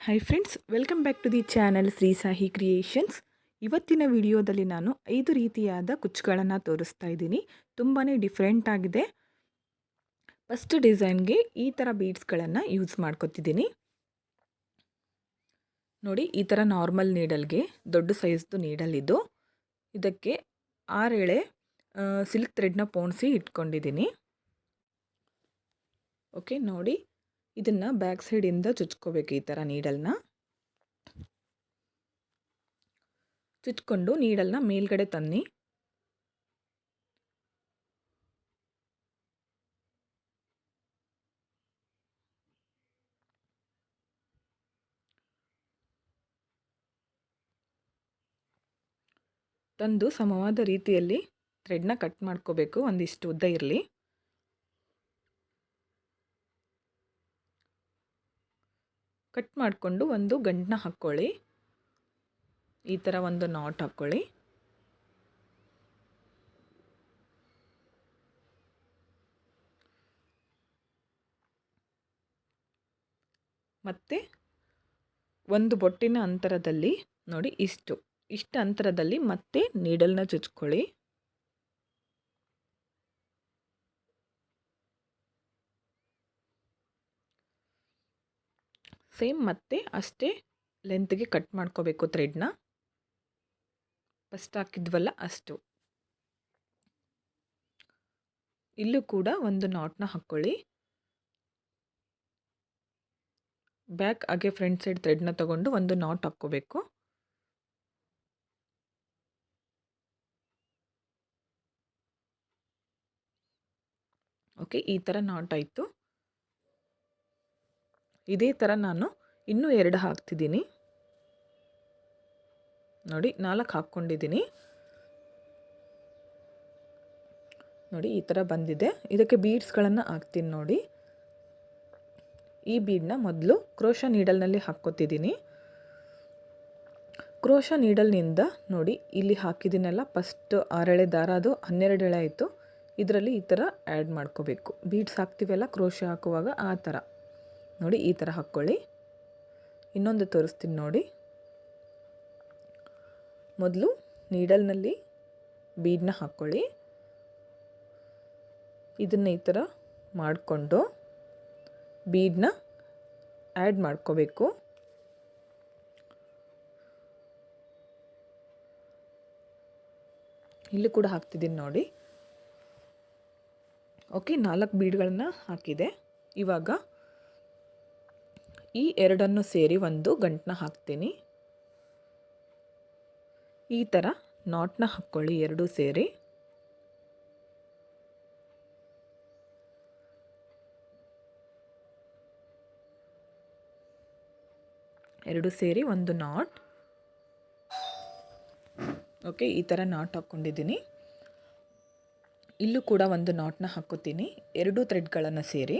Hi friends welcome back to the channel Shri Sahi creations ಇವತ್ತಿನ ವಿಡಿಯೋದಲ್ಲಿ ನಾನು ಐದು ರೀತಿಯಾದ ಕುಚ್ಚುಗಳನ್ನು ತೋರಿಸ್ತಾ ಇದ್ದೀನಿ. ತುಂಬಾ ಡಿಫ್ರೆಂಟ್ ಆಗಿದೆ. ಫಸ್ಟ್ ಡಿಸೈನ್ಗೆ ಈ ಥರ ಬೀಡ್ಸ್ಗಳನ್ನು ಯೂಸ್ ಮಾಡ್ಕೊತಿದ್ದೀನಿ. ನೋಡಿ, ಈ ಥರ ನಾರ್ಮಲ್ ನೀಡಲ್ಗೆ ದೊಡ್ಡ ಸೈಜ್ದು ನೀಡಲ್ ಇದು. ಇದಕ್ಕೆ ಆರೆಳೆ ಸಿಲ್ಕ್ ಥ್ರೆಡ್ನ ಪೋಣಿಸಿ ಇಟ್ಕೊಂಡಿದ್ದೀನಿ. ಓಕೆ ನೋಡಿ ಇದನ್ನು ಬ್ಯಾಕ್ ಸೈಡಿಂದ ಚುಚ್ಕೋಬೇಕು ಈ ಥರ ನೀಡಲ್ನ ಚುಚ್ಕೊಂಡು ನೀಡಲ್ನ ಮೇಲ್ಗಡೆ ತನ್ನಿ. ತಂದು ಸಮವಾದ ರೀತಿಯಲ್ಲಿ ಥ್ರೆಡ್ನ ಕಟ್ ಮಾಡ್ಕೋಬೇಕು, ಒಂದಿಷ್ಟು ಉದ್ದ ಇರಲಿ. ಕಟ್ ಮಾಡಿಕೊಂಡು ಒಂದು ಗಂಟನ್ನ ಹಾಕ್ಕೊಳ್ಳಿ. ಈ ಥರ ಒಂದು ನಾಟ್ ಹಾಕ್ಕೊಳ್ಳಿ. ಮತ್ತು ಒಂದು ಬೊಟ್ಟಿನ ಅಂತರದಲ್ಲಿ ನೋಡಿ ಇಷ್ಟು. ಇಷ್ಟು ಅಂತರದಲ್ಲಿ ಮತ್ತೆ ನೀಡಲ್ನ ಚುಚ್ಕೊಳ್ಳಿ. ಸೇಮ್ ಮತ್ತೆ ಅಷ್ಟೇ ಲೆಂತ್ಗೆ ಕಟ್ ಮಾಡ್ಕೋಬೇಕು ಥ್ರೆಡ್ನ ಫಸ್ಟ್ ಹಾಕಿದ್ವಲ್ಲ ಅಷ್ಟು. ಇಲ್ಲೂ ಕೂಡ ಒಂದು ನಾಟ್ನ ಹಾಕ್ಕೊಳ್ಳಿ ಬ್ಯಾಕ್ ಹಾಗೆ ಫ್ರಂಟ್ ಸೈಡ್ ಥ್ರೆಡ್ನ ತಗೊಂಡು ಒಂದು ನಾಟ್ ಹಾಕ್ಕೋಬೇಕು. ಓಕೆ ಈ ಥರ ನಾಟ್ ಆಯಿತು. ಇದೇ ಥರ ನಾನು ಇನ್ನೂ ಎರಡು ಹಾಕ್ತಿದ್ದೀನಿ. ನೋಡಿ, ನಾಲ್ಕು ಹಾಕ್ಕೊಂಡಿದ್ದೀನಿ. ನೋಡಿ, ಈ ಥರ ಬಂದಿದೆ. ಇದಕ್ಕೆ ಬೀಡ್ಸ್ಗಳನ್ನು ಹಾಕ್ತೀನಿ ನೋಡಿ. ಈ ಬೀಡನ್ನ ಮೊದಲು ಕ್ರೋಶ ನೀಡಲ್ನಲ್ಲಿ ಹಾಕ್ಕೊತಿದ್ದೀನಿ. ಕ್ರೋಶ ನೀಡಲ್ನಿಂದ ನೋಡಿ, ಇಲ್ಲಿ ಹಾಕಿದ್ದೀನಲ್ಲ ಫಸ್ಟ್ ಆರೆಳೆ ದಾರ, ಅದು ಹನ್ನೆರಡು ಎಳೆ ಆಯಿತು. ಇದರಲ್ಲಿ ಈ ಥರ ಆ್ಯಡ್ ಮಾಡ್ಕೋಬೇಕು. ಬೀಡ್ಸ್ ಹಾಕ್ತೀವಲ್ಲ, ಕ್ರೋಶ ಹಾಕುವಾಗ ಆ ಥರ ನೋಡಿ, ಈ ಥರ ಹಾಕ್ಕೊಳ್ಳಿ ಇನ್ನೊಂದು ತೋರಿಸ್ತೀನಿ ನೋಡಿ. ಮೊದಲು ನೀಡಲ್ನಲ್ಲಿ ಬೀಡನ್ನ ಹಾಕ್ಕೊಳ್ಳಿ ಇದನ್ನು ಈ ಥರ ಮಾಡಿಕೊಂಡು ಬೀಡನ್ನ ಆ್ಯಡ್ ಮಾಡ್ಕೋಬೇಕು. ಇಲ್ಲಿ ಕೂಡ ಹಾಕ್ತಿದ್ದೀನಿ ನೋಡಿ. ಓಕೆ, ನಾಲ್ಕು ಬೀಡ್ಗಳನ್ನು ಹಾಕಿದೆ. ಇವಾಗ ಈ ಎರಡನ್ನು ಸೇರಿ ಒಂದು ಗಂಟನ್ನ ಹಾಕ್ತೀನಿ. ಈ ಥರ ನಾಟ್ನ ಹಾಕ್ಕೊಳ್ಳಿ ಎರಡೂ ಸೇರಿ. ಎರಡು ಸೇರಿ ಒಂದು ನಾಟ್. ಓಕೆ, ಈ ಥರ ನಾಟ್ ಹಾಕ್ಕೊಂಡಿದ್ದೀನಿ ಇಲ್ಲೂ ಕೂಡ ಒಂದು ನಾಟ್ನ ಹಾಕೋತೀನಿ ಎರಡು ಥ್ರೆಡ್ಗಳನ್ನು ಸೇರಿ.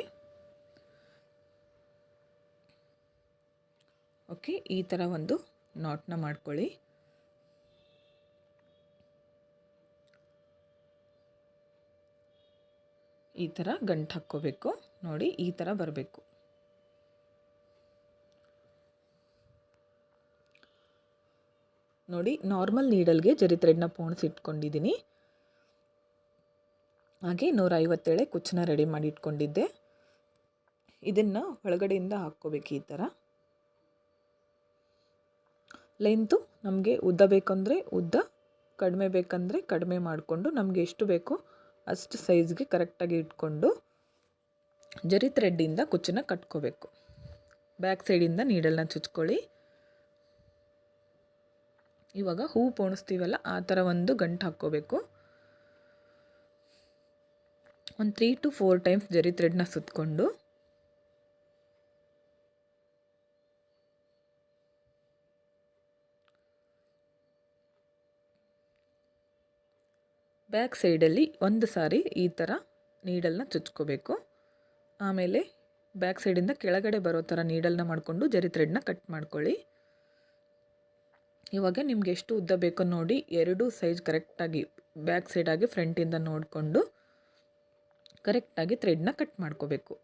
ಓಕೆ, ಈ ಥರ ಒಂದು ನಾಟ್ನ ಮಾಡ್ಕೊಳ್ಳಿ. ಈ ಥರ ಗಂಟು ಹಾಕ್ಕೋಬೇಕು. ನೋಡಿ, ಈ ಥರ ಬರಬೇಕು. ನೋಡಿ ನಾರ್ಮಲ್ ನೀಡಲ್ಗೆ ಜರಿ ಥ್ರೆಡ್ನ ಪೋಣಿಸಿಟ್ಕೊಂಡಿದ್ದೀನಿ ಹಾಗೆ ನೂರ ಐವತ್ತೇಳೆ ಕುಚ್ಚನ್ನ ರೆಡಿ ಮಾಡಿ ಇಟ್ಕೊಂಡಿದ್ದೆ. ಇದನ್ನು ಒಳಗಡೆಯಿಂದ ಹಾಕ್ಕೋಬೇಕು ಈ ಥರ ಲೆಂತು ನಮಗೆ ಉದ್ದ ಬೇಕಂದರೆ ಉದ್ದ, ಕಡಿಮೆ ಬೇಕಂದರೆ ಕಡಿಮೆ ಮಾಡಿಕೊಂಡು ನಮಗೆ ಎಷ್ಟು ಬೇಕೋ ಅಷ್ಟು ಸೈಜ್ಗೆ ಕರೆಕ್ಟಾಗಿ ಇಟ್ಕೊಂಡು ಜರಿ ಥ್ರೆಡ್ಡಿಂದ ಕುಚ್ಚನ್ನ ಕಟ್ಕೋಬೇಕು. ಬ್ಯಾಕ್ ಸೈಡಿಂದ ನೀಡಲ್ನ ಚುಚ್ಕೊಳ್ಳಿ. ಇವಾಗ ಹೂ ಪೋಣಿಸ್ತೀವಲ್ಲ, ಆ ಥರ ಒಂದು ಗಂಟು ಹಾಕ್ಕೋಬೇಕು. ಒಂದು three two four times zari ಥ್ರೆಡ್ನ ಸುತ್ತಕೊಂಡು ಬ್ಯಾಕ್ ಸೈಡಲ್ಲಿ ಒಂದು ಸಾರಿ ಈ ಥರ ನೀಡಲ್ನ ಚುಚ್ಕೋಬೇಕು. ಆಮೇಲೆ ಬ್ಯಾಕ್ ಸೈಡಿಂದ ಕೆಳಗಡೆ ಬರೋ ಥರ ನೀಡಲ್ನ ಮಾಡಿಕೊಂಡು ಜರಿ ಥ್ರೆಡ್ನ ಕಟ್ ಮಾಡ್ಕೊಳ್ಳಿ. ಇವಾಗ ನಿಮ್ಗೆ ಎಷ್ಟು ಉದ್ದ ಬೇಕೋ ನೋಡಿ ಎರಡು ಸೈಜ್ ಕರೆಕ್ಟಾಗಿ ಬ್ಯಾಕ್ ಸೈಡಾಗಿ ಫ್ರಂಟಿಂದ ನೋಡಿಕೊಂಡು ಕರೆಕ್ಟಾಗಿ ಥ್ರೆಡ್ನ ಕಟ್ ಮಾಡ್ಕೋಬೇಕು.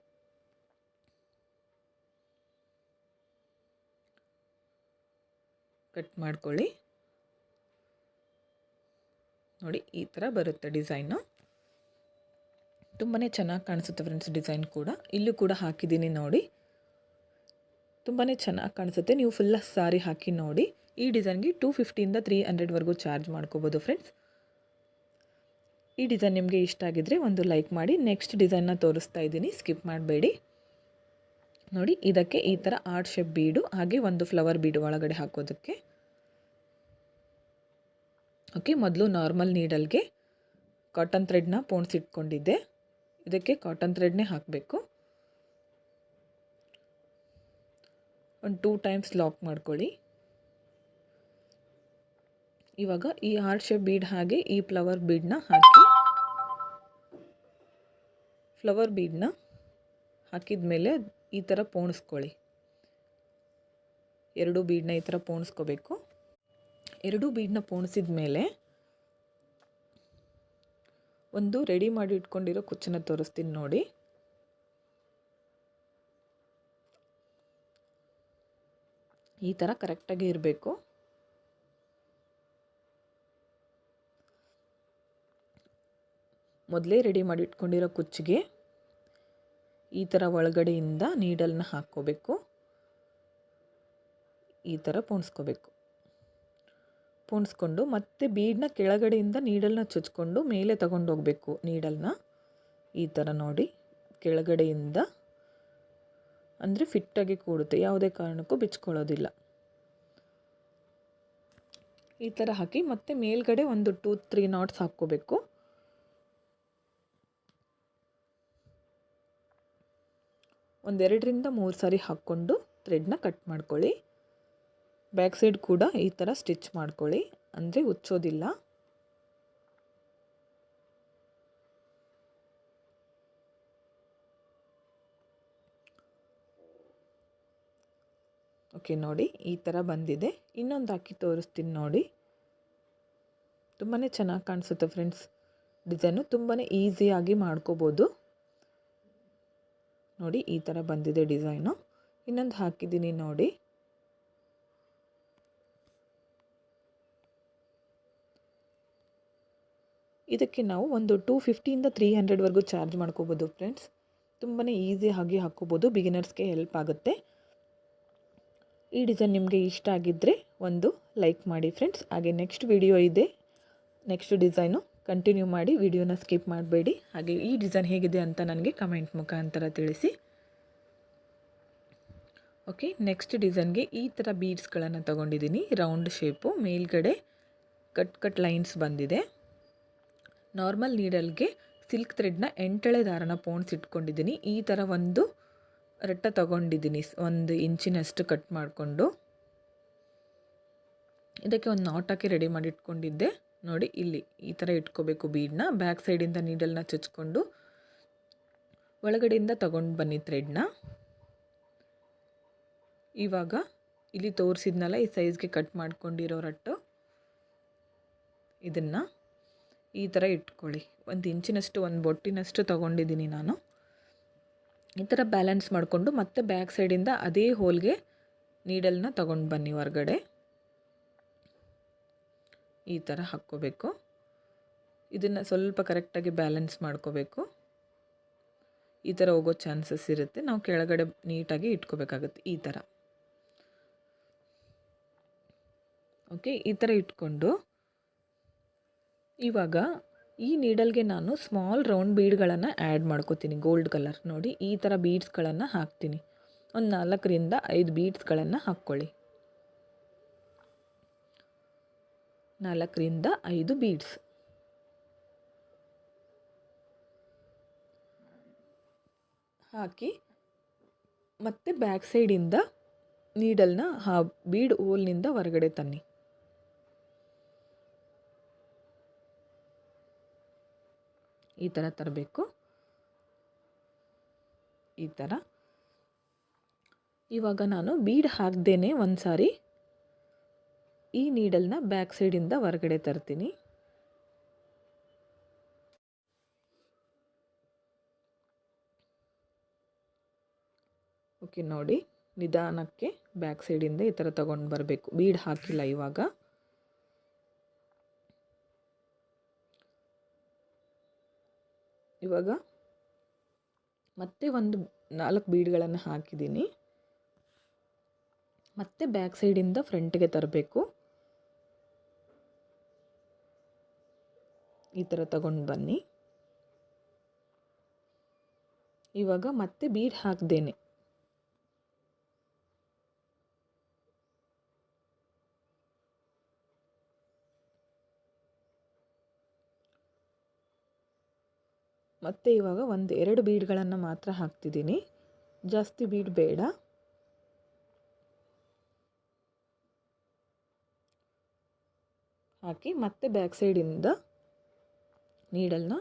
ಕಟ್ ಮಾಡ್ಕೊಳ್ಳಿ. ನೋಡಿ, ಈ ಥರ ಬರುತ್ತೆ ಡಿಸೈನು. ತುಂಬಾ ಚೆನ್ನಾಗಿ ಕಾಣಿಸುತ್ತೆ ಫ್ರೆಂಡ್ಸ್ ಡಿಸೈನ್ ಕೂಡ. ಇಲ್ಲೂ ಕೂಡ ಹಾಕಿದ್ದೀನಿ ನೋಡಿ. ತುಂಬಾ ಚೆನ್ನಾಗಿ ಕಾಣಿಸುತ್ತೆ. ನೀವು ಫುಲ್ಲ ಸಾರಿ ಹಾಕಿ ನೋಡಿ. ಈ ಡಿಸೈನ್ಗೆ ಟೂ ಫಿಫ್ಟಿಯಿಂದ ತ್ರೀ ಹಂಡ್ರೆಡ್ವರೆಗೂ ಚಾರ್ಜ್ ಮಾಡ್ಕೋಬೋದು ಫ್ರೆಂಡ್ಸ್ ಈ ಡಿಸೈನ್ ನಿಮಗೆ ಇಷ್ಟ ಆಗಿದ್ದರೆ ಒಂದು ಲೈಕ್ ಮಾಡಿ. ನೆಕ್ಸ್ಟ್ ಡಿಸೈನ್ನ ತೋರಿಸ್ತಾ ಇದ್ದೀನಿ. ಸ್ಕಿಪ್ ಮಾಡಬೇಡಿ. ನೋಡಿ, ಇದಕ್ಕೆ ಈ ಥರ ಆರ್ಟ್ ಶೇಪ್ ಬೀಡು, ಹಾಗೆ ಒಂದು ಫ್ಲವರ್ ಬೀಡು ಒಳಗಡೆ ಹಾಕೋದಕ್ಕೆ. ಓಕೆ, ಮೊದಲು ನಾರ್ಮಲ್ ನೀಡಲ್ಗೆ ಕಾಟನ್ ಥ್ರೆಡ್ನ ಪೋಣಿಸಿಟ್ಕೊಂಡಿದ್ದೆ ಇದಕ್ಕೆ ಕಾಟನ್ ಥ್ರೆಡ್ನೇ ಹಾಕಬೇಕು. ಒಂದು ಟೂ ಟೈಮ್ಸ್ ಲಾಕ್ ಮಾಡ್ಕೊಳ್ಳಿ. ಇವಾಗ ಈ ಹಾರ್ಟ್ ಶೇಪ್ ಬೀಡ್ ಹಾಗೆ ಈ ಫ್ಲವರ್ ಬೀಡನ್ನ ಹಾಕಿ ಫ್ಲವರ್ ಬೀಡನ್ನ ಹಾಕಿದ ಮೇಲೆ ಈ ಥರ ಪೋಣಿಸ್ಕೊಳ್ಳಿ. ಎರಡು ಬೀಡನ್ನ ಈ ಥರ ಪೋಣಿಸ್ಕೋಬೇಕು. ಎರಡು ಬೀಡನ್ನ ಪೋಣಿಸಿದ ಮೇಲೆ ಒಂದು ರೆಡಿ ಮಾಡಿ ಇಟ್ಕೊಂಡಿರೋ ಕುಚ್ಚನ್ನ ತೋರಿಸ್ತೀನಿ ನೋಡಿ. ಈ ಥರ ಕರೆಕ್ಟಾಗಿ ಇರಬೇಕು. ಮೊದಲೇ ರೆಡಿ ಮಾಡಿ ಇಟ್ಕೊಂಡಿರೋ ಕುಚ್ಚಿಗೆ ಈ ಥರ ಒಳಗಡೆಯಿಂದ ನೀಡಲ್ನ ಹಾಕ್ಕೋಬೇಕು. ಈ ಥರ ಪೋಣಿಸ್ಕೋಬೇಕು. ಪೋಣಿಸ್ಕೊಂಡು ಮತ್ತೆ ಬೀಡನ್ನ ಕೆಳಗಡೆಯಿಂದ ನೀಡಲ್ನ ಚುಚ್ಕೊಂಡು ಮೇಲೆ ತಗೊಂಡೋಗ್ಬೇಕು ನೀಡಲ್ನ. ಈ ಥರ ನೋಡಿ ಕೆಳಗಡೆಯಿಂದ ಅಂದರೆ ಫಿಟ್ಟಾಗಿ ಕೂಡುತ್ತೆ. ಯಾವುದೇ ಕಾರಣಕ್ಕೂ ಬಿಚ್ಕೊಳ್ಳೋದಿಲ್ಲ. ಈ ಥರ ಹಾಕಿ ಮತ್ತೆ ಮೇಲ್ಗಡೆ ಒಂದು ಟೂ, ತ್ರೀ ನಾಟ್ಸ್ ಹಾಕ್ಕೋಬೇಕು. ಒಂದೆರಡರಿಂದ ಮೂರು ಸಾರಿ ಹಾಕ್ಕೊಂಡು ಥ್ರೆಡ್ನ ಕಟ್ ಮಾಡ್ಕೊಳ್ಳಿ. ಬ್ಯಾಕ್ ಸೈಡ್ ಕೂಡ ಈ ಥರ ಸ್ಟಿಚ್ ಮಾಡ್ಕೊಳ್ಳಿ, ಅಂದರೆ ಉಚ್ಚೋದಿಲ್ಲ. ಓಕೆ ನೋಡಿ, ಈ ಥರ ಬಂದಿದೆ. ಇನ್ನೊಂದು ಹಾಕಿ ತೋರಿಸ್ತೀನಿ ನೋಡಿ. ತುಂಬಾ ಚೆನ್ನಾಗಿ ಕಾಣಿಸುತ್ತೆ ಫ್ರೆಂಡ್ಸ್. ಡಿಸೈನು ತುಂಬಾ ಈಸಿಯಾಗಿ ಮಾಡ್ಕೋಬೋದು. ನೋಡಿ, ಈ ಥರ ಬಂದಿದೆ ಡಿಸೈನು. ಇನ್ನೊಂದು ಹಾಕಿದ್ದೀನಿ ನೋಡಿ. ಇದಕ್ಕೆ ನಾವು ಒಂದು ಟೂ ಫಿಫ್ಟಿಯಿಂದ ತ್ರೀ ಹಂಡ್ರೆಡ್ವರೆಗೂ ಚಾರ್ಜ್ ಮಾಡ್ಕೋಬೋದು ಫ್ರೆಂಡ್ಸ್. ತುಂಬಾ ಆಗಿ ಹಾಕ್ಕೋಬೋದು ಬಿಗಿನರ್ಸ್ಗೆ ಹೆಲ್ಪ್ ಆಗುತ್ತೆ. ಈ ಡಿಸೈನ್ ನಿಮಗೆ ಇಷ್ಟ ಆಗಿದ್ದರೆ ಒಂದು ಲೈಕ್ ಮಾಡಿ ಫ್ರೆಂಡ್ಸ್. ಹಾಗೆ ನೆಕ್ಸ್ಟ್ ವಿಡಿಯೋ ಇದೆ. ನೆಕ್ಸ್ಟ್ ಡಿಸೈನು ಕಂಟಿನ್ಯೂ ಮಾಡಿ ವಿಡಿಯೋನ ಸ್ಕಿಪ್ ಮಾಡಬೇಡಿ. ಹಾಗೆ ಈ ಡಿಸೈನ್ ಹೇಗಿದೆ ಅಂತ ನನಗೆ ಕಮೆಂಟ್ ಮುಖಾಂತರ ತಿಳಿಸಿ. ಓಕೆ ನೆಕ್ಸ್ಟ್ ಡಿಸೈನ್ಗೆ ಈ ಥರ ಬೀಡ್ಸ್ಗಳನ್ನು ತೊಗೊಂಡಿದ್ದೀನಿ. ರೌಂಡ್ ಶೇಪು ಮೇಲ್ಗಡೆ ಕಟ್ ಕಟ್ ಲೈನ್ಸ್ ಬಂದಿದೆ. ನಾರ್ಮಲ್ ನೀಡಲ್ಗೆ ಸಿಲ್ಕ್ ಥ್ರೆಡ್ನ ಎಂಟಳೆ ದಾರನ ಪೋಣಿಸಿಟ್ಕೊಂಡಿದ್ದೀನಿ ಈ ಥರ ಒಂದು ರಟ್ಟ ತಗೊಂಡಿದ್ದೀನಿ. ಒಂದು ಇಂಚಿನಷ್ಟು ಕಟ್ ಮಾಡಿಕೊಂಡು. ಇದಕ್ಕೆ ಒಂದು ನಾಟ್ ಹಾಕಿ ರೆಡಿ ಮಾಡಿ ಇಟ್ಕೊಂಡಿದ್ದೆ. ನೋಡಿ, ಇಲ್ಲಿ ಈ ಥರ ಇಟ್ಕೋಬೇಕು ಬೀಡನ್ನ ಬ್ಯಾಕ್ ಸೈಡಿಂದ ನೀಡಲ್ನ ಚುಚ್ಕೊಂಡು ಒಳಗಡೆಯಿಂದ ತಗೊಂಡು ಬನ್ನಿ ಥ್ರೆಡ್ನ. ಇವಾಗ ಇಲ್ಲಿ ತೋರಿಸಿದ್ನಲ್ಲ, ಈ ಸೈಜ್ಗೆ ಕಟ್ ಮಾಡ್ಕೊಂಡಿರೋ ರಟ್ಟು. ಇದನ್ನು ಈ ಥರ ಇಟ್ಕೊಳ್ಳಿ. ಒಂದು ಇಂಚಿನಷ್ಟು, ಒಂದು ಬೊಟ್ಟಿನಷ್ಟು ತೊಗೊಂಡಿದ್ದೀನಿ ನಾನು. ಈ ಥರ ಬ್ಯಾಲೆನ್ಸ್ ಮಾಡಿಕೊಂಡು ಮತ್ತೆ ಬ್ಯಾಕ್ ಸೈಡಿಂದ ಅದೇ ಹೋಲ್ಗೆ ನೀಡಲ್ನ ತಗೊಂಡು ಬನ್ನಿ ಹೊರಗಡೆ. ಈ ಥರ ಹಾಕ್ಕೋಬೇಕು. ಇದನ್ನು ಸ್ವಲ್ಪ ಕರೆಕ್ಟಾಗಿ ಬ್ಯಾಲೆನ್ಸ್ ಮಾಡ್ಕೋಬೇಕು. ಈ ಥರ ಹೋಗೋ ಚಾನ್ಸಸ್ ಇರುತ್ತೆ. ನಾವು ಕೆಳಗಡೆ ನೀಟಾಗಿ ಇಟ್ಕೋಬೇಕಾಗುತ್ತೆ ಈ ಥರ. ಓಕೆ, ಈ ಥರ ಇಟ್ಕೊಂಡು ಇವಾಗ ಈ ನೀಡಲ್ಗೆ ನಾನು ಸ್ಮಾಲ್ ರೌಂಡ್ ಬೀಡ್ಗಳನ್ನು ಆ್ಯಡ್ ಮಾಡ್ಕೋತೀನಿ ಗೋಲ್ಡ್ ಕಲರ್ ನೋಡಿ, ಈ ಥರ ಬೀಡ್ಸ್ಗಳನ್ನು ಹಾಕ್ತೀನಿ. ಒಂದು ನಾಲ್ಕರಿಂದ ಐದು ಬೀಡ್ಸ್ಗಳನ್ನು ಹಾಕ್ಕೊಳ್ಳಿ. ನಾಲ್ಕರಿಂದ ಐದು ಬೀಡ್ಸ್ ಹಾಕಿ ಮತ್ತೆ ಬ್ಯಾಕ್ ಸೈಡಿಂದ ನೀಡಲ್ನ ಹಾ ಬೀಡ್ ಹೋಲ್ನಿಂದ ಹೊರಗಡೆ ತನ್ನಿ. ಈ ಥರ ತರಬೇಕು. ಈ ಥರ. ಇವಾಗ ನಾನು ಬೀಡ್ ಹಾಕ್ದೇನೆ ಒಂದು ಸಾರಿ ಈ ನೀಡಲ್ನ ಬ್ಯಾಕ್ ಸೈಡಿಂದ ಹೊರಗಡೆ ತರ್ತೀನಿ. ಓಕೆ, ನೋಡಿ ನಿಧಾನಕ್ಕೆ ಬ್ಯಾಕ್ ಸೈಡಿಂದ ಈ ಥರ ತಗೊಂಡು ಬರಬೇಕು. ಬೀಡ್ ಹಾಕಿಲ್ಲ ಇವಾಗ. ಇವಾಗ ಮತ್ತೆ ಒಂದು ನಾಲ್ಕು ಬೀಡ್ಗಳನ್ನು ಹಾಕಿದ್ದೀನಿ. ಮತ್ತೆ ಬ್ಯಾಕ್ ಸೈಡಿಂದ ಫ್ರಂಟ್ಗೆ ತರಬೇಕು. ಈ ಥರ ತಗೊಂಡು ಬನ್ನಿ. ಇವಾಗ ಮತ್ತೆ ಬೀಡ್ ಹಾಕ್ದೇನೆ. ಮತ್ತು ಇವಾಗ ಒಂದು ಎರಡು ಬೀಡ್ಗಳನ್ನು ಮಾತ್ರ ಹಾಕ್ತಿದ್ದೀನಿ. ಜಾಸ್ತಿ ಬೀಡ್ ಬೇಡ. ಹಾಕಿ ಮತ್ತೆ ಬ್ಯಾಕ್ ಸೈಡಿಂದ ನೀಡಲ್ನ,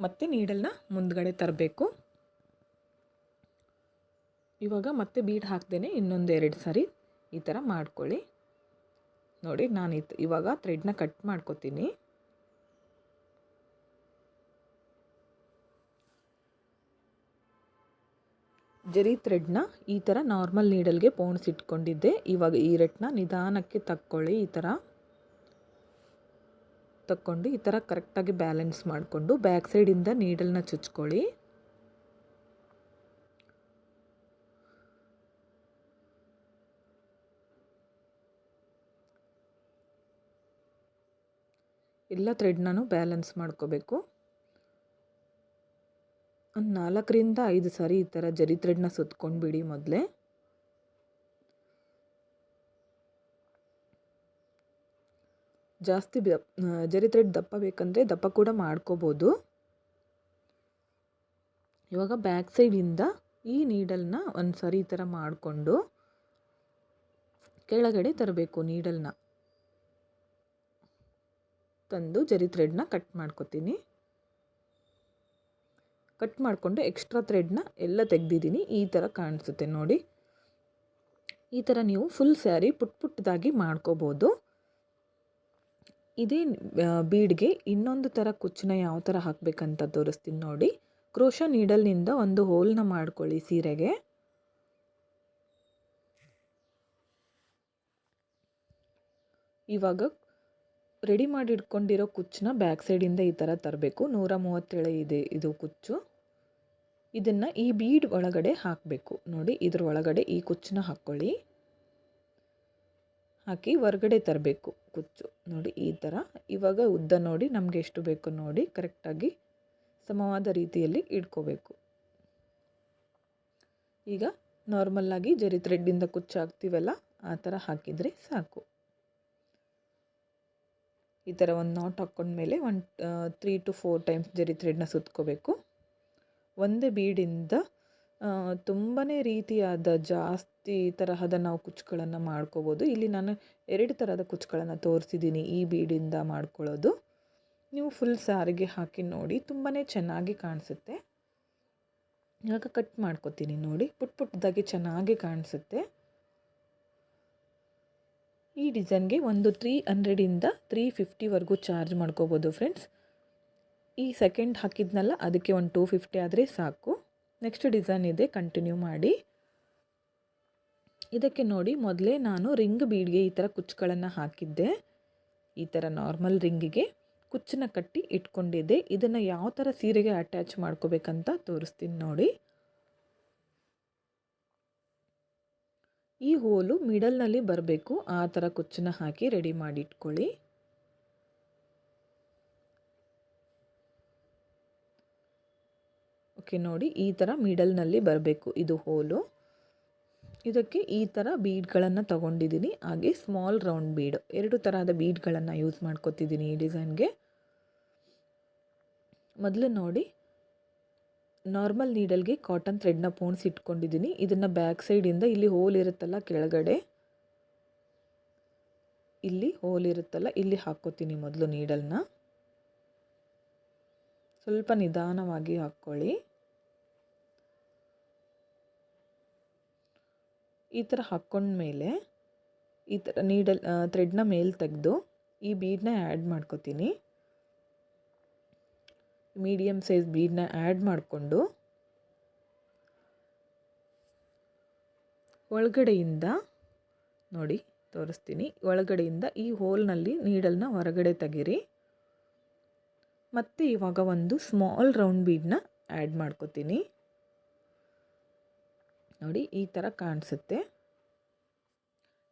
ಮತ್ತೆ ನೀಡಲ್ನ ಮುಂದ್ಗಡೆ ತರಬೇಕು. ಇವಾಗ ಮತ್ತೆ ಬೀಡ್ ಹಾಕ್ದೇನೆ ಇನ್ನೊಂದು ಎರಡು ಸಾರಿ ಈ ಥರ ಮಾಡ್ಕೊಳ್ಳಿ. ನೋಡಿ ನಾನು ಇವಾಗ ಥ್ರೆಡ್ನ ಕಟ್ ಮಾಡ್ಕೊತೀನಿ. ಜರಿ ಥ್ರೆಡ್ನ ಈ ಥರ ನಾರ್ಮಲ್ ನೀಡಲ್ಗೆ ಪೋಣಿಸಿಟ್ಕೊಂಡಿದ್ದೆ ಇವಾಗ ಈ ರೆಟ್ನ ನಿಧಾನಕ್ಕೆ ತಕ್ಕೊಳ್ಳಿ, ಈ ಥರ ತಕ್ಕೊಂಡು ಈ ಥರ ಕರೆಕ್ಟಾಗಿ ಬ್ಯಾಲೆನ್ಸ್ ಮಾಡಿಕೊಂಡು ಬ್ಯಾಕ್ ಸೈಡಿಂದ ನೀಡಲ್ನ ಚುಚ್ಕೊಳ್ಳಿ. ಎಲ್ಲ ಥ್ರೆಡ್ನೂ ಬ್ಯಾಲೆನ್ಸ್ ಮಾಡ್ಕೋಬೇಕು. ಒಂದು ನಾಲ್ಕರಿಂದ ಐದು ಸಾರಿ ಈ ಥರ ಜರಿ ಥ್ರೆಡ್ನ ಸುತ್ಕೊಂಡ್ಬಿಡಿ ಮೊದಲೇ. ಜಾಸ್ತಿ ಜರಿ ಥ್ರೆಡ್ ದಪ್ಪ ಬೇಕಂದರೆ ದಪ್ಪ ಕೂಡ ಮಾಡ್ಕೋಬೋದು. ಇವಾಗ ಬ್ಯಾಕ್ ಸೈಡಿಂದ ಈ ನೀಡಲ್ನ ಒಂದು ಸಾರಿ ಈ ಥರ ಮಾಡಿಕೊಂಡು ಕೆಳಗಡೆ ತರಬೇಕು ನೀಡಲ್ನ. ತಂದು ಜರಿ ಥ್ರೆಡ್ನ ಕಟ್ ಮಾಡ್ಕೊತೀನಿ. ಕಟ್ ಮಾಡಿಕೊಂಡು ಎಕ್ಸ್ಟ್ರಾ ಥ್ರೆಡ್ನ ಎಲ್ಲ ತೆಗೆದಿದ್ದೀನಿ. ಈ ಥರ ಕಾಣಿಸುತ್ತೆ ನೋಡಿ. ಈ ಥರ ನೀವು ಫುಲ್ ಸ್ಯಾರಿ ಪುಟ್ ಪುಟ್ಟದಾಗಿ ಮಾಡ್ಕೋಬೋದು. ಇದೇ ಬೀಡ್ಗೆ ಇನ್ನೊಂದು ಥರ ಕುಚ್ಚನ್ನ ಯಾವ ಥರ ಹಾಕಬೇಕಂತ ತೋರಿಸ್ತೀನಿ ನೋಡಿ. ಕ್ರೋಶ ನೀಡಲ್ನಿಂದ ಒಂದು ಹೋಲ್ನ ಮಾಡ್ಕೊಳ್ಳಿ ಸೀರೆಗೆ. ಇವಾಗ ರೆಡಿ ಮಾಡಿ ಇಟ್ಕೊಂಡಿರೋ ಕುಚ್ಚನ್ನ ಬ್ಯಾಕ್ ಸೈಡಿಂದ ಈ ಥರ ತರಬೇಕು. ನೂರ ಮೂವತ್ತೇಳು ಇದೆ ಇದು ಕುಚ್ಚು. ಇದನ್ನು ಈ ಬೀಡ್ ಒಳಗಡೆ ಹಾಕಬೇಕು. ನೋಡಿ, ಇದ್ರ ಒಳಗಡೆ ಈ ಕುಚ್ಚನ್ನ ಹಾಕ್ಕೊಳ್ಳಿ ಹಾಕಿ ಹೊರಗಡೆ ತರಬೇಕು ಕುಚ್ಚು. ನೋಡಿ, ಈ ಥರ ಇವಾಗ ಉದ್ದ ನೋಡಿ, ನಮಗೆ ಎಷ್ಟು ಬೇಕು ನೋಡಿ ಕರೆಕ್ಟಾಗಿ ಸಮವಾದ ರೀತಿಯಲ್ಲಿ ಇಟ್ಕೋಬೇಕು. ಈಗ ನಾರ್ಮಲ್ಲಾಗಿ ಜರಿ ಥ್ರೆಡ್ಡಿಂದ ಕುಚ್ಚು ಹಾಕ್ತೀವಲ್ಲ, ಆ ಥರ ಹಾಕಿದರೆ ಸಾಕು. ಈ ಥರ ಒಂದು knot ಹಾಕ್ಕೊಂಡ್ಮೇಲೆ one three two four times zari ಥ್ರೆಡ್ನ ಸುತ್ಕೋಬೇಕು. ಒಂದೇ ಬೀಡಿಂದ ತುಂಬಾ ರೀತಿಯಾದ ಜಾಸ್ತಿ ತರಹದ ನಾವು ಕುಚ್ಚುಗಳನ್ನು ಮಾಡ್ಕೋಬೋದು. ಇಲ್ಲಿ ನಾನು ಎರಡು ಥರದ ಕುಚ್ಚುಗಳನ್ನು ತೋರಿಸಿದ್ದೀನಿ ಈ ಬೀಡಿಂದ ಮಾಡ್ಕೊಳ್ಳೋದು. ನೀವು ಫುಲ್ ಸಾರಿಗೆ ಹಾಕಿ ನೋಡಿ ತುಂಬಾ ಚೆನ್ನಾಗಿ ಕಾಣಿಸುತ್ತೆ. ಇವಾಗ ಕಟ್ ಮಾಡ್ಕೊತೀನಿ ನೋಡಿ. ಪುಟ್ ಪುಟ್ಟದಾಗಿ ಚೆನ್ನಾಗಿ ಕಾಣಿಸುತ್ತೆ. ಈ ಡಿಸೈನ್ಗೆ ಒಂದು ತ್ರೀ ಹಂಡ್ರೆಡಿಂದ ತ್ರೀ ಫಿಫ್ಟಿವರೆಗೂ ಚಾರ್ಜ್ ಮಾಡ್ಕೋಬೋದು ಫ್ರೆಂಡ್ಸ್. ಈ ಸೆಕೆಂಡ್ ಹಾಕಿದ್ನಲ್ಲ, ಅದಕ್ಕೆ ಒಂದು ಟೂ ಫಿಫ್ಟಿ ಆದರೆ ಸಾಕು. ನೆಕ್ಸ್ಟ್ ಡಿಸೈನ್ ಇದೆ ಕಂಟಿನ್ಯೂ ಮಾಡಿ. ಇದಕ್ಕೆ ನೋಡಿ, ಮೊದಲೇ ನಾನು ರಿಂಗ್ ಬೀಡ್ಗೆ ಈ ಥರ ಕುಚ್ಚುಗಳನ್ನು ಹಾಕಿದ್ದೆ. ಈ ಥರ ನಾರ್ಮಲ್ ರಿಂಗಿಗೆ ಕುಚ್ಚನ್ನ ಕಟ್ಟಿ ಇಟ್ಕೊಂಡಿದ್ದೆ. ಇದನ್ನು ಯಾವ ಥರ ಸೀರೆಗೆ ಅಟ್ಯಾಚ್ ಮಾಡ್ಕೋಬೇಕಂತ ತೋರಿಸ್ತೀನಿ ನೋಡಿ. ಈ ಹೋಲು ಮಿಡಲ್ನಲ್ಲಿ ಬರಬೇಕು. ಆ ಥರ ಕುಚ್ಚನ್ನ ಹಾಕಿ ರೆಡಿ ಮಾಡಿ ಇಟ್ಕೊಳ್ಳಿ ಓಕೆ, ನೋಡಿ ಈ ಥರ ಮಿಡಲ್ನಲ್ಲಿ ಬರಬೇಕು ಇದು ಹೋಲು. ಇದಕ್ಕೆ ಈ ಥರ ಬೀಡ್ಗಳನ್ನು ತಗೊಂಡಿದ್ದೀನಿ. ಹಾಗೆ ಸ್ಮಾಲ್ ರೌಂಡ್ ಬೀಡ್, ಎರಡು ಥರದ ಬೀಡ್ಗಳನ್ನು ಯೂಸ್ ಮಾಡ್ಕೊತಿದ್ದೀನಿ ಈ ಡಿಸೈನ್ಗೆ. ಮೊದಲು ನೋಡಿ ನಾರ್ಮಲ್ ನೀಡಲ್ಗೆ ಕಾಟನ್ ಥ್ರೆಡ್ನ ಪೋಣಿಸಿ ಇಟ್ಕೊಂಡಿದ್ದೀನಿ. ಇದನ್ನು ಬ್ಯಾಕ್ ಸೈಡಿಂದ ಇಲ್ಲಿ ಹೋಲ್ ಇರುತ್ತಲ್ಲ ಕೆಳಗಡೆ? ಇಲ್ಲಿ ಹೋಲ್ ಇರುತ್ತಲ್ಲ, ಇಲ್ಲಿ ಹಾಕ್ಕೋತೀನಿ ಮೊದಲು ನೀಡಲ್ನ. ಸ್ವಲ್ಪ ನಿಧಾನವಾಗಿ ಹಾಕ್ಕೊಳ್ಳಿ. ಈ ಥರ ಹಾಕ್ಕೊಂಡ್ಮೇಲೆ ಈ ಥರ ನೀಡಲ್ ಥ್ರೆಡ್ನ ಮೇಲೆ ತೆಗೆದು ಈ ಬೀಡನ್ನ ಆ್ಯಡ್ ಮಾಡ್ಕೋತೀನಿ. ಮೀಡಿಯಮ್ ಸೈಜ್ ಬೀಡನ್ನ ಆ್ಯಡ್ ಮಾಡಿಕೊಂಡು ಒಳಗಡೆಯಿಂದ ನೋಡಿ ತೋರಿಸ್ತೀನಿ. ಒಳಗಡೆಯಿಂದ ಈ ಹೋಲ್ನಲ್ಲಿ ನೀಡಲ್ನ ಹೊರಗಡೆ ತೆಗೀರಿ. ಮತ್ತು ಇವಾಗ ಒಂದು ಸ್ಮಾಲ್ ರೌಂಡ್ ಬೀಡನ್ನ ಆ್ಯಡ್ ಮಾಡ್ಕೋತೀನಿ. ನೋಡಿ ಈ ಥರ ಕಾಣಿಸುತ್ತೆ.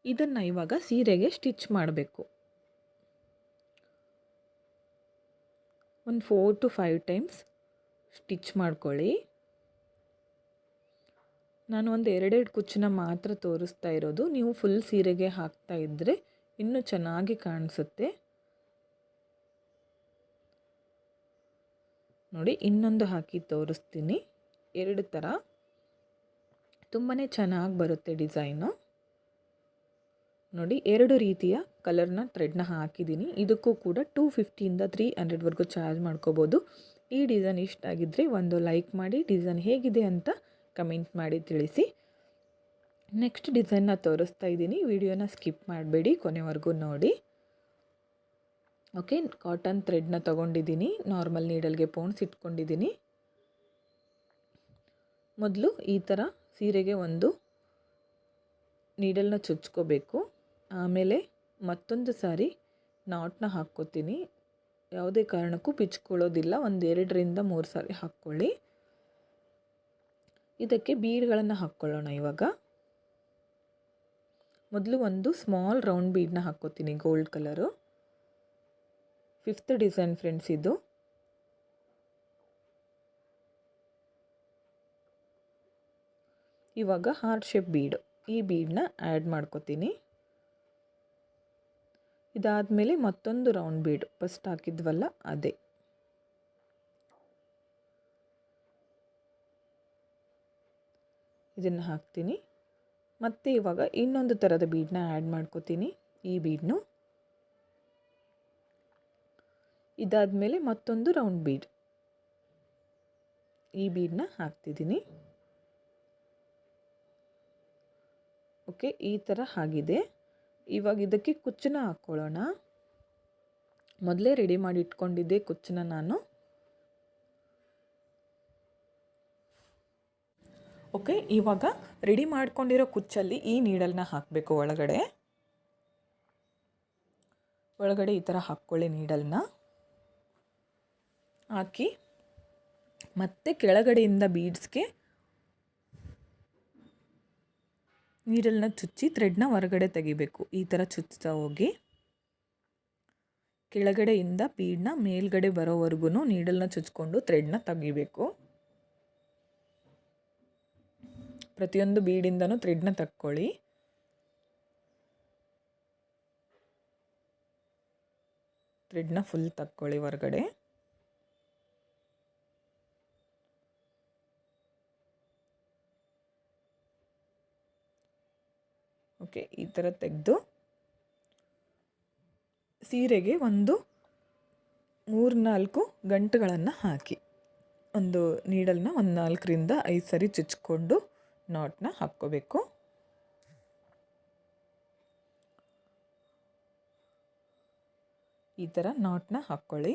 ಇದನ್ನು ಇವಾಗ ಸೀರೆಗೆ ಸ್ಟಿಚ್ ಮಾಡಬೇಕು. ಒಂದು four two five times stitch ಮಾಡ್ಕೊಳ್ಳಿ. ನಾನು ಒಂದು ಎರಡೆರಡು ಕುಚ್ಚನ್ನ ಮಾತ್ರ ತೋರಿಸ್ತಾ ಇರೋದು. ನೀವು ಫುಲ್ ಸೀರೆಗೆ ಹಾಕ್ತಾ ಇದ್ದರೆ ಇನ್ನೂ ಚೆನ್ನಾಗಿ ಕಾಣಿಸುತ್ತೆ. ನೋಡಿ, ಇನ್ನೊಂದು ಹಾಕಿ ತೋರಿಸ್ತೀನಿ. ಎರಡು ಥರ ತುಂಬಾ ಚೆನ್ನಾಗಿ ಬರುತ್ತೆ ಡಿಸೈನು. ನೋಡಿ, ಎರಡು ರೀತಿಯ ಕಲರ್ನ ಥ್ರೆಡ್ನ ಹಾಕಿದ್ದೀನಿ. ಇದಕ್ಕೂ ಕೂಡ ಟೂ ಫಿಫ್ಟಿಯಿಂದ ತ್ರೀ ಹಂಡ್ರೆಡ್ವರೆಗೂ ಚಾರ್ಜ್ ಮಾಡ್ಕೋಬೋದು. ಈ ಡಿಸೈನ್ ಇಷ್ಟ ಆಗಿದ್ದರೆ ಒಂದು ಲೈಕ್ ಮಾಡಿ ಡಿಸೈನ್ ಹೇಗಿದೆ ಅಂತ ಕಮೆಂಟ್ ಮಾಡಿ ತಿಳಿಸಿ. ನೆಕ್ಸ್ಟ್ ಡಿಸೈನ್ನ ತೋರಿಸ್ತಾ ಇದ್ದೀನಿ. ವಿಡಿಯೋನ ಸ್ಕಿಪ್ ಮಾಡಬೇಡಿ, ಕೊನೆವರೆಗೂ ನೋಡಿ. ಓಕೆ ಕಾಟನ್ ಥ್ರೆಡ್ನ ತೊಗೊಂಡಿದ್ದೀನಿ. ನಾರ್ಮಲ್ ನೀಡಲ್ಗೆ ಪೋಣ್ಸ್ ಇಟ್ಕೊಂಡಿದ್ದೀನಿ. ಮೊದಲು ಈ ಥರ ಸೀರೆಗೆ ಒಂದು ನೀಡಲ್ನ ಚುಚ್ಕೋಬೇಕು. ಆಮೇಲೆ ಮತ್ತೊಂದು ಸಾರಿ ನಾಟನ್ನ ಹಾಕ್ಕೋತೀನಿ. ಯಾವುದೇ ಕಾರಣಕ್ಕೂ ಬಿಚ್ಕೊಳ್ಳೋದಿಲ್ಲ ಒಂದು ಎರಡರಿಂದ ಮೂರು ಸಾರಿ ಹಾಕ್ಕೊಳ್ಳಿ. ಇದಕ್ಕೆ ಬೀಡ್ಗಳನ್ನು ಹಾಕ್ಕೊಳ್ಳೋಣ ಇವಾಗ. ಮೊದಲು ಒಂದು ಸ್ಮಾಲ್ ರೌಂಡ್ ಬೀಡ್ನ ಹಾಕ್ಕೋತೀನಿ gold colour. Fifth design friends ಇದು. ಇವಾಗ ಹಾರ್ಟ್ ಶೇಪ್ ಬೀಡ್. ಈ ಬೀಡನ್ನ ಆ್ಯಡ್ ಮಾಡ್ಕೋತೀನಿ. ಇದಾದಮೇಲೆ ಮತ್ತೊಂದು ರೌಂಡ್ ಬೀಡ್ ಫಸ್ಟ್ ಹಾಕಿದ್ವಲ್ಲ, ಅದೇ. ಇದನ್ನು ಹಾಕ್ತೀನಿ. ಮತ್ತು ಇವಾಗ ಇನ್ನೊಂದು ಥರದ ಬೀಡನ್ನ ಆ್ಯಡ್ ಮಾಡ್ಕೋತೀನಿ, ಈ ಬೀಡ್ನು ಇದಾದಮೇಲೆ ಮತ್ತೊಂದು ರೌಂಡ್ ಬೀಡ್ ಈ ಬೀಡನ್ನ ಹಾಕ್ತಿದ್ದೀನಿ. ಓಕೆ ಈ ಥರ ಆಗಿದೆ ಇವಾಗ ಇದಕ್ಕೆ ಕುಚ್ಚನ್ನ ಹಾಕ್ಕೊಳ್ಳೋಣ ಮೊದಲೇ ರೆಡಿ ಮಾಡಿ ಇಟ್ಕೊಂಡಿದ್ದೆ ಕುಚ್ಚನ್ನ ನಾನು. ಓಕೆ ಇವಾಗ ರೆಡಿ ಮಾಡ್ಕೊಂಡಿರೋ ಕುಚ್ಚಲ್ಲಿ ಈ ನೀಡಲ್ನ ಹಾಕಬೇಕು ಒಳಗಡೆ. ಒಳಗಡೆ ಈ ಥರ ಹಾಕ್ಕೊಳ್ಳಿ ನೀಡಲ್ನ ಹಾಕಿ ಮತ್ತೆ ಕೆಳಗಡೆಯಿಂದ ಬೀಡ್ಸ್ಗೆ ನೀಡಲ್ನ ಚುಚ್ಚಿ ಥ್ರೆಡ್ನ ಹೊರಗಡೆ ತೆಗಿಬೇಕು. ಈ ಥರ ಚುಚ್ಚುತ್ತಾ ಹೋಗಿ ಕೆಳಗಡೆಯಿಂದ ಬೀಡನ್ನ ಮೇಲ್ಗಡೆ ಬರೋವರೆಗೂ ನೀಡಲ್ನ ಚುಚ್ಕೊಂಡು ಥ್ರೆಡ್ನ ತೆಗಿಬೇಕು. ಪ್ರತಿಯೊಂದು ಬೀಡಿಂದನೂ ಥ್ರೆಡ್ನ ತಕ್ಕೊಳ್ಳಿ. ಥ್ರೆಡ್ನ ಫುಲ್ ತಕ್ಕೊಳ್ಳಿ ಹೊರಗಡೆ. ಓಕೆ, ಈ ಥರ ತೆಗೆದು ಸೀರೆಗೆ ಒಂದು ಮೂರ್ನಾಲ್ಕು ಗಂಟುಗಳನ್ನು ಹಾಕಿ. ಒಂದು ನೀಡಲ್ನ ಒಂದು ನಾಲ್ಕರಿಂದ ಐದು ಸರಿ ಚುಚ್ಕೊಂಡು ನಾಟ್ನ ಹಾಕ್ಕೋಬೇಕು. ಈ ಥರ ನಾಟ್ನ ಹಾಕ್ಕೊಳ್ಳಿ.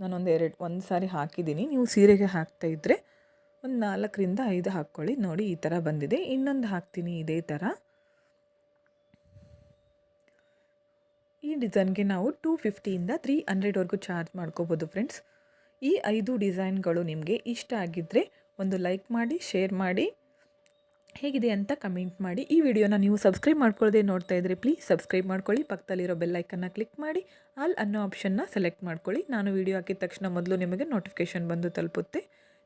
ನಾನೊಂದು ಎರಡು, ಒಂದು ಸಾರಿ ಹಾಕಿದ್ದೀನಿ. ನೀವು ಸೀರೆಗೆ ಹಾಕ್ತಾ ಒಂದು ನಾಲ್ಕರಿಂದ ಐದು ಹಾಕ್ಕೊಳ್ಳಿ. ನೋಡಿ, ಈ ಥರ ಬಂದಿದೆ. ಇನ್ನೊಂದು ಹಾಕ್ತೀನಿ ಇದೇ ಥರ ಈ ಡಿಸೈನ್ಗೆ ನಾವು ಟೂ ಫಿಫ್ಟಿಯಿಂದ ತ್ರೀ ಹಂಡ್ರೆಡ್ವರೆಗೂ ಚಾರ್ಜ್ ಮಾಡ್ಕೋಬೋದು ಫ್ರೆಂಡ್ಸ್. ಈ ಐದು ಡಿಸೈನ್ಗಳು ನಿಮಗೆ ಇಷ್ಟ ಆಗಿದ್ದರೆ ಒಂದು ಲೈಕ್ ಮಾಡಿ, ಶೇರ್ ಮಾಡಿ. ಹೇಗಿದೆ ಅಂತ ಕಮೆಂಟ್ ಮಾಡಿ. ಈ ವಿಡಿಯೋನ ನೀವು ಸಬ್ಸ್ಕ್ರೈಬ್ ಮಾಡ್ಕೊಳ್ಳದೆ ನೋಡ್ತಾ ಇದ್ರೆ ಪ್ಲೀಸ್ ಸಬ್ಸ್ಕ್ರೈಬ್ ಮಾಡ್ಕೊಳ್ಳಿ. ಪಕ್ಕದಲ್ಲಿರೋ ಬೆಲ್ಲೈಕನ್ನ ಕ್ಲಿಕ್ ಮಾಡಿ. ಆಲ್ ಅನ್ನೋ ಆಪ್ಷನ್ನ ಸೆಲೆಕ್ಟ್ ಮಾಡ್ಕೊಳ್ಳಿ. ನಾನು ವಿಡಿಯೋ ಹಾಕಿದ ತಕ್ಷಣ ಮೊದಲು ನಿಮಗೆ ನೋಟಿಫಿಕೇಷನ್ ಬಂದು ತಲುಪುತ್ತೆ.